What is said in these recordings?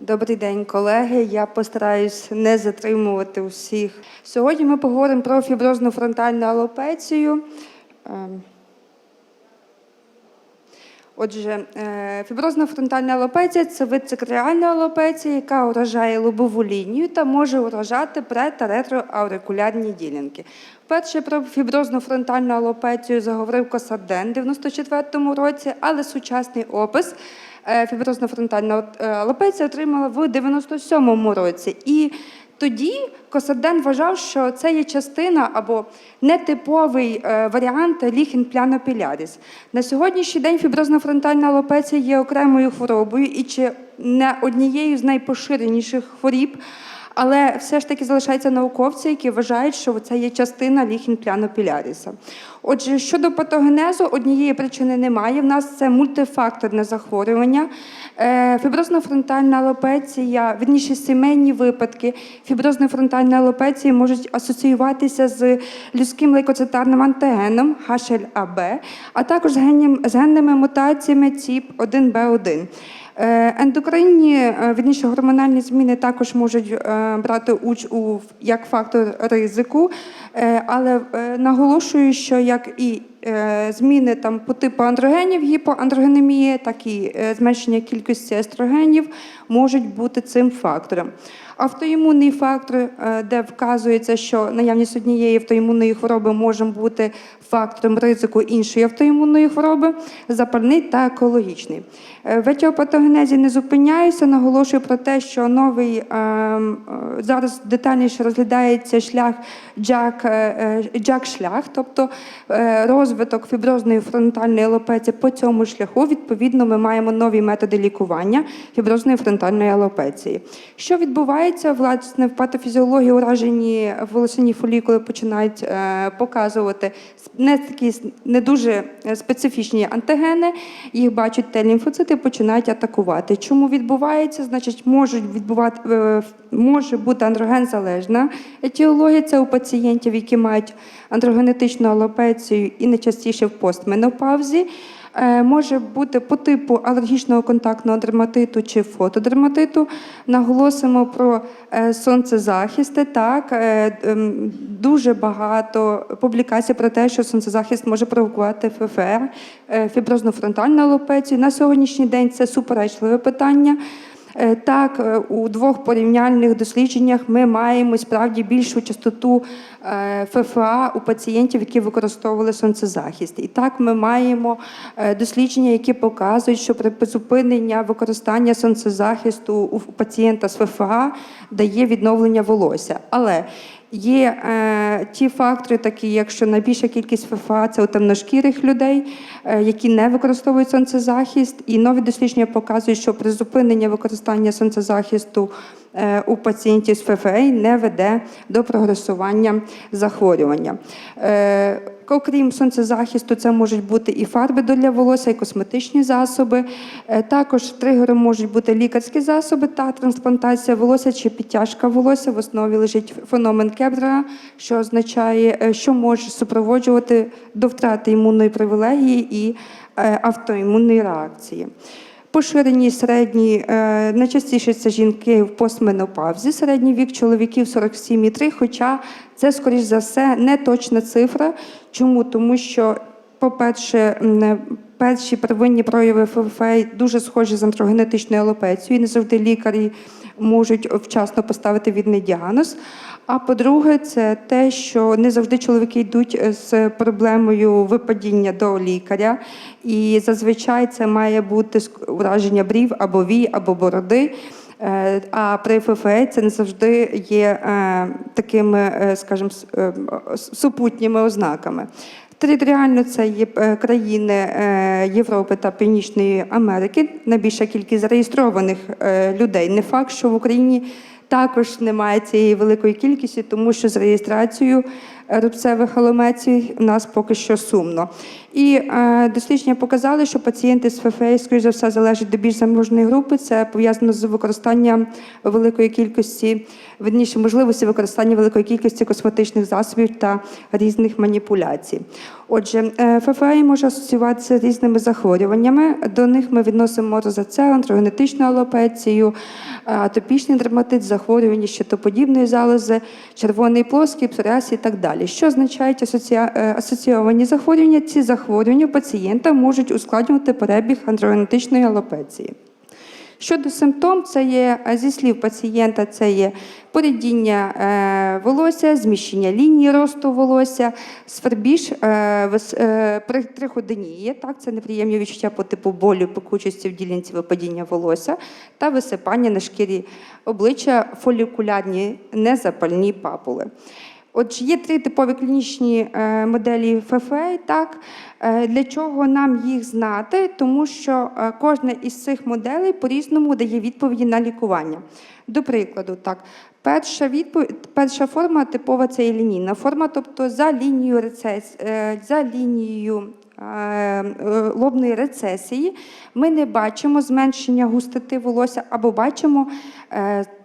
Добрий день, колеги. Я постараюсь не затримувати усіх. Сьогодні ми поговоримо про фіброзну фронтальну алопецію. Ем, Отже, е, фіброзна фронтальна алопеція це вид цикреальної алопеції, яка уражає лобову лінію та може уражати пред та ретроаурикулярні ділянки. Вперше про фіброзну фронтальну алопецію заговорив Косарден в 94-му році, але сучасний опис е, фіброзна фронтальна е, алопеція отримала в 97-му році. І тоді Косарден вважав, що це є частина або нетиповий е, варіант ліхін плянопіляріс. На сьогоднішній день фіброзна фронтальна алопеція є окремою хворобою і чи не однією з найпоширеніших хворіб. Але все ж таки залишаються науковці, які вважають, що це є частина ліхін плянопіляріса. Отже, щодо патогенезу, однієї причини немає. В нас це мультифакторне захворювання. Е, Фіброзна фронтальна алопеція, вірніше сімейні випадки фіброзної фронтальної алопеції можуть асоціюватися з людським лейкоцитарним антигеном HLA-B, а також з генними мутаціями ЦІП-1Б1. Е, Ендокринні, е, вірніше, гормональні зміни також можуть е, брати участь у як фактор ризику, Е, але е, наголошую, що як і е, зміни там по типу андрогенів, гіпоандрогенемії, так і е, зменшення кількості естрогенів можуть бути цим фактором. Автоімунний фактор, е, де вказується, що наявність однієї автоімунної хвороби може бути фактором ризику іншої автоімунної хвороби, запальний та екологічний. Е, В етіопатогенезі не зупиняюся, наголошую про те, що новий е, м, е, зараз детальніше розглядається шлях джак, джак-шлях, тобто розвиток фіброзної фронтальної алопеції по цьому шляху. Відповідно, ми маємо нові методи лікування фіброзної фронтальної алопеції. Що відбувається власне в патофізіології уражені волосяні фолікули починають е, показувати не такі не дуже специфічні антигени, їх бачать Т лімфоцити, починають атакувати. Чому відбувається? Значить, можуть відбувати е, може бути андроген залежна етіологія. Це у пацієнтів, які мають андрогенетичну алопецію і найчастіше в постменопавзі. Е, Може бути по типу алергічного контактного дерматиту чи фотодерматиту. Наголосимо про е, сонцезахисти. Так, е, ем, дуже багато публікацій про те, що сонцезахист може провокувати ФФР, фіброзно фронтальну алопецію. На сьогоднішній день це суперечливе питання. Е, Так, е, у двох порівняльних дослідженнях ми маємо справді більшу частоту е, ФФА у пацієнтів, які використовували сонцезахист. І так ми маємо дослідження, які показують, що при призупинення використання сонцезахисту у пацієнта з ФФА дає відновлення волосся. Але Є е, ті фактори, такі як що найбільша кількість ФФА це у темношкірих людей, е, які не використовують сонцезахист, і нові дослідження показують, що призупинення використання сонцезахисту у пацієнтів з ФФА не веде до прогресування захворювання. Е, Окрім сонцезахисту, це можуть бути і фарби для волосся, і косметичні засоби. Е, Також тригером можуть бути лікарські засоби та трансплантація волосся чи підтяжка волосся. В основі лежить феномен Кебдера, що означає, е, що може супроводжувати до втрати імунної привілегії і е, автоімунної реакції. Поширені середні, е, найчастіше це жінки в постменопавзі, середній вік чоловіків 47,3, хоча це, скоріш за все, не точна цифра. Чому? Тому що, по-перше, м, перші первинні прояви ФФА дуже схожі з антрогенетичною алопецією, і не завжди лікарі можуть вчасно поставити відний діагноз. А по-друге, це те, що не завжди чоловіки йдуть з проблемою випадіння до лікаря, і зазвичай це має бути ураження брів або вій, або бороди. Е, А при ФФЕ це не завжди є е, такими, е, скажімо, е, супутніми ознаками. Територіально це є е, країни е, Європи та Північної Америки. Найбільша кількість зареєстрованих е, людей. Не факт, що в Україні також немає цієї великої кількості, тому що з реєстрацією рубцевих аломецій у нас поки що сумно. І е, дослідження показали, що пацієнти з ФФА, скоріш за все, залежать до більш заможної групи. Це пов'язано з використанням великої кількості, верніше, можливості використання великої кількості косметичних засобів та різних маніпуляцій. Отже, е, ФФА може асоціюватися з різними захворюваннями. До них ми відносимо розацею, антрогенетичну алопецію, е, атопічний дерматит, захворювання щитоподібної залози, червоний плоский, псоріаз і так далі. Що означають е, асоційовані захворювання? Ці захворювання пацієнта можуть ускладнювати перебіг андрогенетичної алопеції. Щодо симптом, це є е, зі слів пацієнта, це є порідіння е, волосся, зміщення лінії росту волосся, свербіж, е, при- так, це неприємні відчуття по типу болю, пекучості в ділянці випадіння волосся та висипання на шкірі обличчя, фолікулярні незапальні папули. Отже, є три типові клінічні е, моделі ФФА. Так Е, для чого нам їх знати? Тому що е, кожна із цих моделей по-різному дає відповіді на лікування. До прикладу, так, перша відповідь, перша форма типова це є лінійна форма, тобто за лінією рецес, за лінією. Лобної рецесії ми не бачимо зменшення густоти волосся або бачимо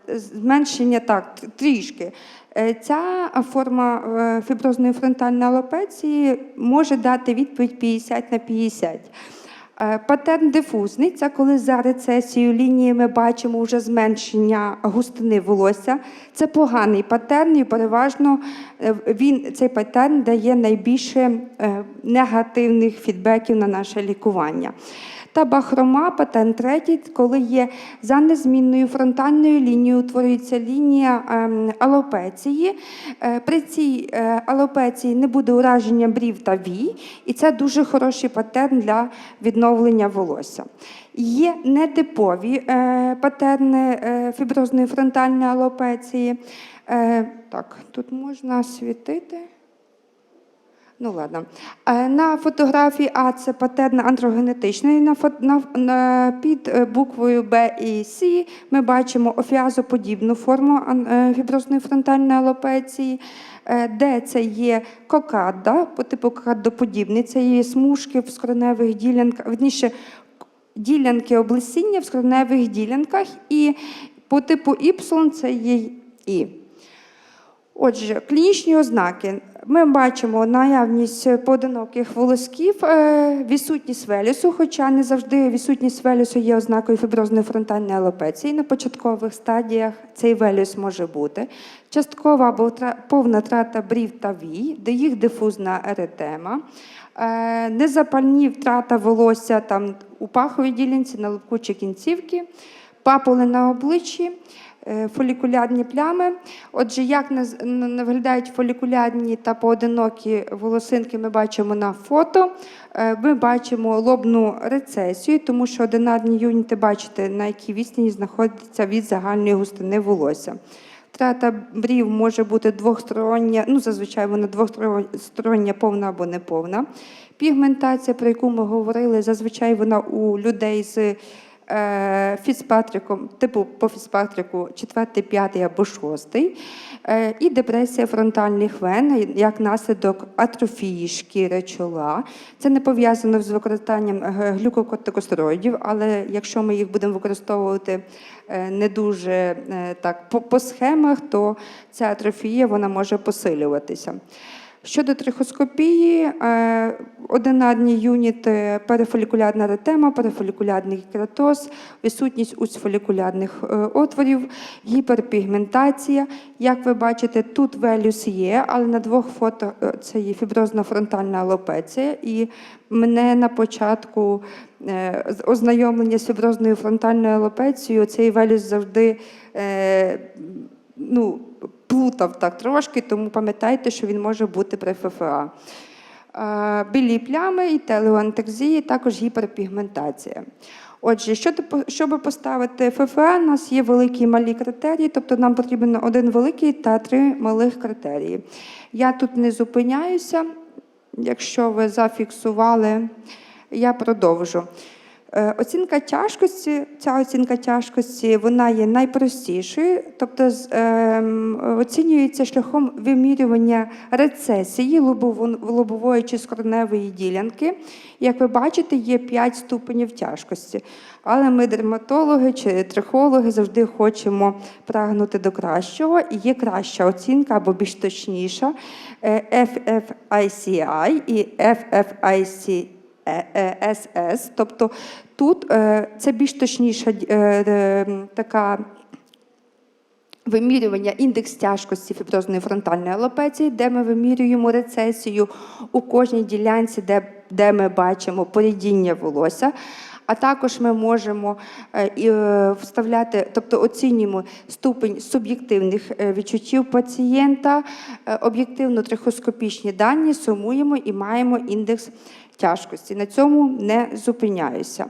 зменшення так трішки. Е, Ця форма е, фіброзної фронтальної алопеції може дати відповідь 50 на 50. Е, Патерн дифузний це коли за рецесією лінії ми бачимо вже зменшення густини волосся. Це поганий патерн, і переважно він цей патерн дає найбільше негативних фідбеків на наше лікування. Та бахрома, патент третій, коли є за незмінною фронтальною лінією утворюється лінія ем, алопеції. Е, При цій е, алопеції не буде ураження брів та вій, і це дуже хороший патерн для відновлення волосся. Є нетипові е, патерни фіброзної фронтальної алопеції. Так, тут можна світити. Ну ладно. Е, На фотографії А це патерн андрогенетичний. На, фо- на, на, під е, буквою Б і С ми бачимо офіазоподібну форму ан- е, фіброзної фронтальної алопеції. Д це є кокада, по типу кокадоподібний, це є смужки в скроневих ділянках, верніше, ділянки облесіння в скроневих ділянках, і по типу Y це є І. Отже, клінічні ознаки. Ми бачимо наявність поодиноких волосків, е, відсутність велюсу, хоча не завжди відсутність велюсу є ознакою фіброзної фронтальної алопеції. На початкових стадіях цей велюс може бути. Часткова або повна трата брів та вій, де їх дифузна еретема, е, незапальні втрата волосся там, у паховій ділянці, на лобку чи кінцівки, папули на обличчі фолікулярні плями. Отже, як виглядають фолікулярні та поодинокі волосинки, ми бачимо на фото. Е, Ми бачимо лобну рецесію, тому що одинарні юніти бачите, на якій відстані знаходиться від загальної густини волосся. Втрата брів може бути двохстороння, ну зазвичай вона двохстороння, повна або неповна. Пігментація, про яку ми говорили, зазвичай вона у людей з е, Фіцпатриком, типу по Фіцпатрику 4, 5 або 6. Е, і депресія фронтальних вен як наслідок атрофії шкіри чола. Це не пов'язано з використанням е, глюкокортикостероїдів, але якщо ми їх будемо використовувати е, не дуже е, так по, по схемах, то ця атрофія вона може посилюватися. Щодо трихоскопії, е, одинарні юніти, перифолікулярна ретема, перифолікулярний кератоз, відсутність уцфолікулярних е, отворів, гіперпігментація. Як ви бачите, тут велюс є, але на двох фото е, це є фіброзна фронтальна алопеція. І мене на початку ознайомлення з фіброзною фронтальною алопецією цей велюс завжди ну, плутав так трошки, тому пам'ятайте, що він може бути при ФФА. Е, Білі плями і телеоантекзії, також гіперпігментація. Отже, щоб поставити ФФА, у нас є великі і малі критерії, тобто нам потрібен один великий та три малих критерії. Я тут не зупиняюся. Якщо ви зафіксували, я продовжу. Е, Оцінка тяжкості, ця оцінка тяжкості, вона є найпростішою, тобто ем, оцінюється шляхом вимірювання рецесії лобової чи скроневої ділянки. Як ви бачите, є 5 ступенів тяжкості. Але ми, дерматологи чи трихологи, завжди хочемо прагнути до кращого. І є краща оцінка або більш точніша е, FFICI і FFIC. СС, тобто тут е, це більш точніша е, е, така вимірювання індекс тяжкості фіброзної фронтальної алопеції, де ми вимірюємо рецесію у кожній ділянці, де, де ми бачимо порідіння волосся. А також ми можемо е, е, вставляти, тобто оцінюємо ступень суб'єктивних е, відчуттів пацієнта, е, об'єктивно трихоскопічні дані, сумуємо і маємо індекс тяжкості. На цьому не зупиняюся.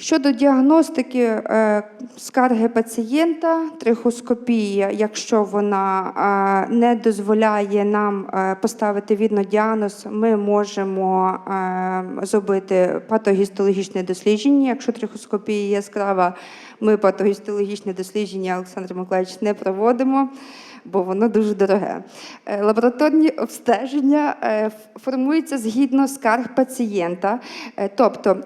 Щодо діагностики е, скарги пацієнта, трихоскопія, якщо вона е, не дозволяє нам е, поставити відно діагноз, ми можемо зробити патогістологічне дослідження. Якщо трихоскопія яскрава, ми патогістологічне дослідження Олександр Миколаївич не проводимо. Бо воно дуже дороге. Е, Лабораторні обстеження е, формуються згідно скарг пацієнта. Е, Тобто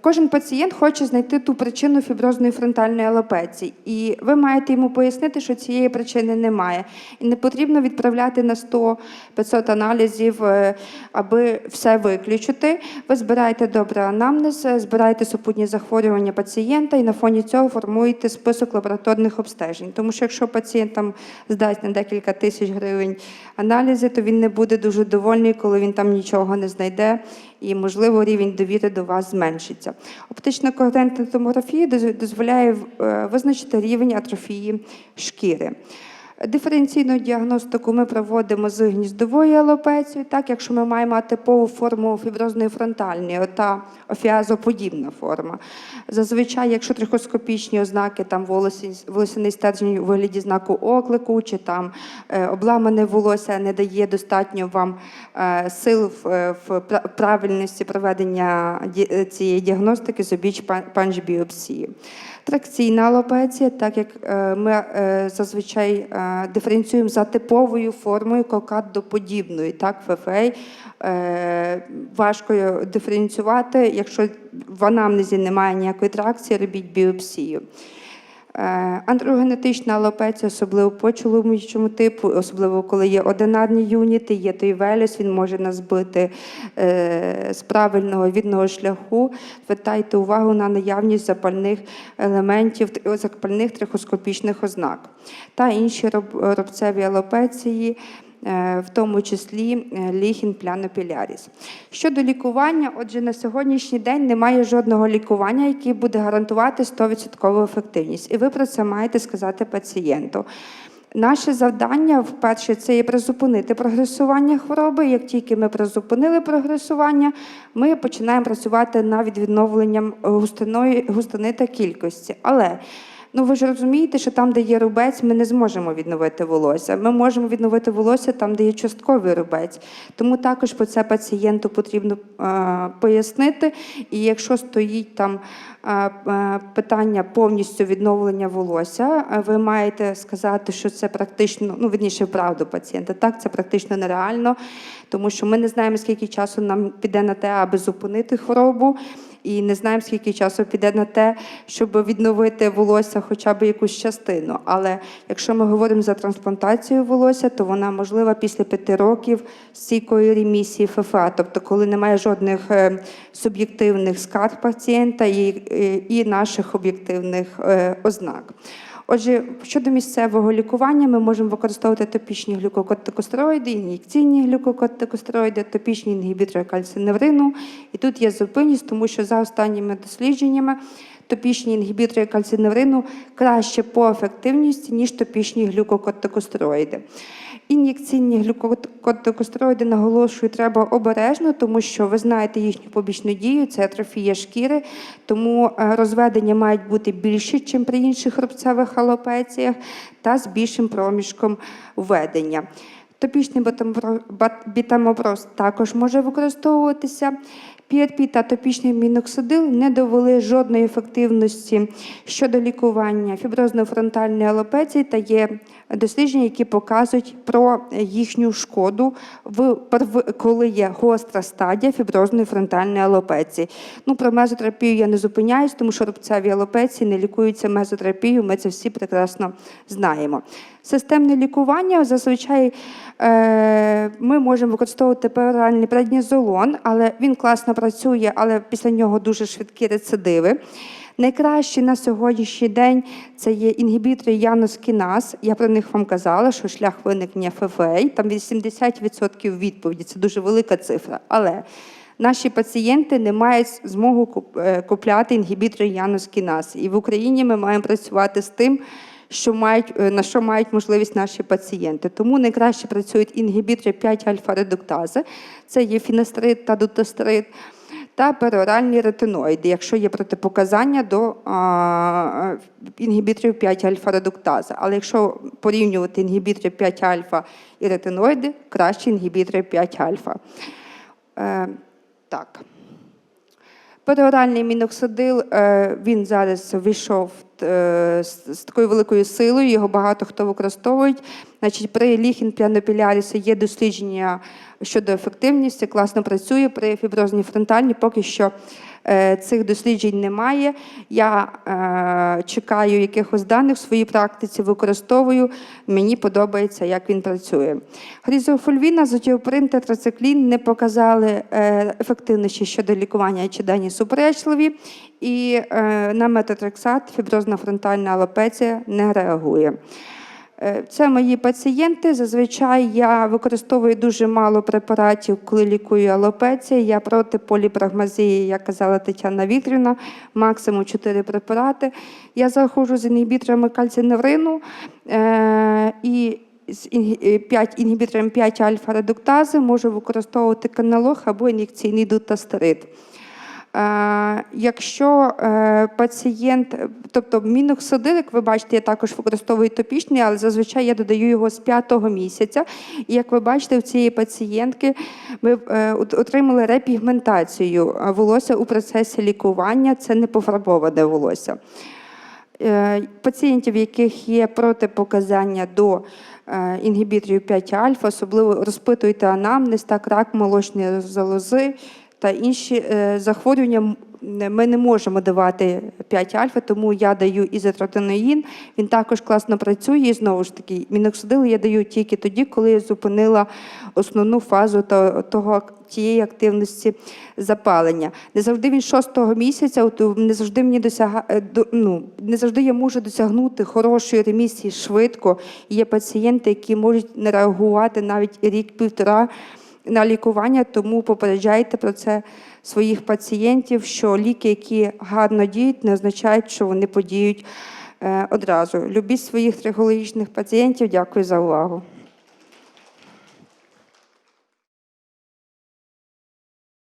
кожен пацієнт хоче знайти ту причину фіброзної фронтальної алопеції, і ви маєте йому пояснити, що цієї причини немає. І не потрібно відправляти на 100-500 аналізів, аби все виключити. Ви збираєте добре анамнез, збираєте супутні захворювання пацієнта і на фоні цього формуєте список лабораторних обстежень. Тому що якщо пацієнт там здасть на декілька тисяч гривень аналізи, то він не буде дуже довольний, коли він там нічого не знайде, і, можливо, рівень довіри до вас зменшиться. Оптична когерентна томографія дозволяє е, визначити рівень атрофії шкіри. Диференційну діагностику ми проводимо з гніздовою алопецією, так якщо ми маємо атипову форму фіброзної фронтальної, ота офіазоподібна форма. Зазвичай, якщо трихоскопічні ознаки, там волосяний стержень у вигляді знаку оклику, чи там е, обламане волосся не дає достатньо вам е, сил в, е, правильності проведення цієї діагностики, зробіть панч-біопсії. Тракційна алопеція, так як е, ми е, зазвичай е, диференціюємо за типовою формою кокадоподібної, так, ФФА. Важко диференціювати. Якщо в анамнезі немає ніякої тракції, робіть біопсію. Е, Андрогенетична алопеція, особливо по чоловічому типу, особливо коли є одинарні юніти, є той велюс, він може нас збити е, з правильного відного шляху. Звертайте увагу на наявність запальних елементів, запальних трихоскопічних ознак та інші робцеві алопеції. Е, В тому числі е, ліхін плянопіляріс. Щодо лікування, отже, на сьогоднішній день немає жодного лікування, яке буде гарантувати 100% ефективність. І ви про це маєте сказати пацієнту. Наше завдання вперше це є призупинити прогресування хвороби. Як тільки ми призупинили прогресування, ми починаємо працювати над відновленням густиної, густини та кількості. Але Ну, ви ж розумієте, що там, де є рубець, ми не зможемо відновити волосся. Ми можемо відновити волосся там, де є частковий рубець. Тому також про це пацієнту потрібно е, пояснити. І якщо стоїть там е, е, питання повністю відновлення волосся, е, ви маєте сказати, що це практично, ну відніше правду пацієнта. Так, це практично нереально, тому що ми не знаємо, скільки часу нам піде на те, аби зупинити хворобу і не знаємо, скільки часу піде на те, щоб відновити волосся хоча б якусь частину. Але якщо ми говоримо за трансплантацію волосся, то вона можлива після п'яти років стійкої ремісії ФФА, тобто коли немає жодних е, суб'єктивних скарг пацієнта і, і, наших об'єктивних е, ознак. Отже, щодо місцевого лікування, ми можемо використовувати топічні глюкокортикостероїди, ін'єкційні глюкокортикостероїди, топічні інгібітори кальциневрину. І тут є зупинність, тому що за останніми дослідженнями топічні інгібітори кальциневрину краще по ефективності, ніж топічні глюкокортикостероїди. Ін'єкційні глюкокортикостероїди, наголошую, треба обережно, тому що ви знаєте їхню побічну дію, це атрофія шкіри, тому е, розведення мають бути більші, ніж при інших рубцевих алопеціях, та з більшим проміжком введення. Топічний бітамопрост також може використовуватися PRP та топічний міноксидил не довели жодної ефективності щодо лікування фіброзно-фронтальної алопеції та є дослідження, які показують про їхню шкоду, в коли є гостра стадія фіброзної фронтальної алопеції. Ну, про мезотерапію я не зупиняюсь, тому що рубцеві алопеції не лікуються мезотерапією, ми це всі прекрасно знаємо. Системне лікування зазвичай е, ми можемо використовувати пероральний преднізолон, але він класно працює, але після нього дуже швидкі рецидиви. Найкраще на сьогоднішній день це є інгібітори яноскіназ. Я про них вам казала, що шлях виникнення ФФА, там 80% відповіді, це дуже велика цифра. Але наші пацієнти не мають змогу е, купляти інгібітори яноскіназ. І в Україні ми маємо працювати з тим, що мають, е, на що мають можливість наші пацієнти. Тому найкраще працюють інгібітори 5 альфа-редуктази, це є фінастерид та дутастерид, та пероральні ретиноїди, якщо є протипоказання до а, інгібіторів 5 альфа-редуктази. Але якщо порівнювати інгібітори 5 альфа і ретиноїди, краще інгібітори 5 альфа. Е, так. Переоральний міноксидил, е, він зараз вийшов е, з такою великою силою, його багато хто використовують. Значить, при ліхін піанопілярісі є дослідження щодо ефективності, класно працює. При фіброзній фронтальній поки що цих досліджень немає. Я е, чекаю якихось даних в своїй практиці, використовую. Мені подобається, як він працює. Грізофольвін, азотіоприн, тетрациклін не показали е, ефективності щодо лікування, чи дані суперечливі. І е, на метотрексат фіброзна фронтальна алопеція не реагує. Е, Це мої пацієнти. Зазвичай я використовую дуже мало препаратів, коли лікую алопецію. Я проти поліпрагмазії, як казала Тетяна Вікторівна, максимум 4 препарати. Я заходжу з інгібіторами кальциневрину е, і з 5 інгібіторами 5 альфа-редуктази можу використовувати каналог або ін'єкційний дутастерид. Якщо е, пацієнт, тобто міноксидил, як ви бачите, я також використовую топічний, але зазвичай я додаю його з п'ятого місяця. І як ви бачите, у цієї пацієнтки ми е, отримали репігментацію волосся у процесі лікування. Це не пофарбоване волосся. Е, Пацієнтів, яких є протипоказання до інгібіторів 5 альфа, особливо розпитуйте анамнез, так, рак молочної залози та інші е, захворювання. Ми не можемо давати 5 альфа, тому я даю ізотротиноїн. Він також класно працює. І знову ж таки, міноксидил я даю тільки тоді, коли я зупинила основну фазу того тієї активності запалення. Не завжди він шостого місяця, не завжди мені досяга, е, ну, не завжди я можу досягнути хорошої ремісії швидко. Є пацієнти, які можуть не реагувати навіть рік-півтора на лікування, тому попереджайте про це своїх пацієнтів, що ліки, які гарно діють, не означають, що вони подіють е, одразу. Любіть своїх трихологічних пацієнтів. Дякую за увагу.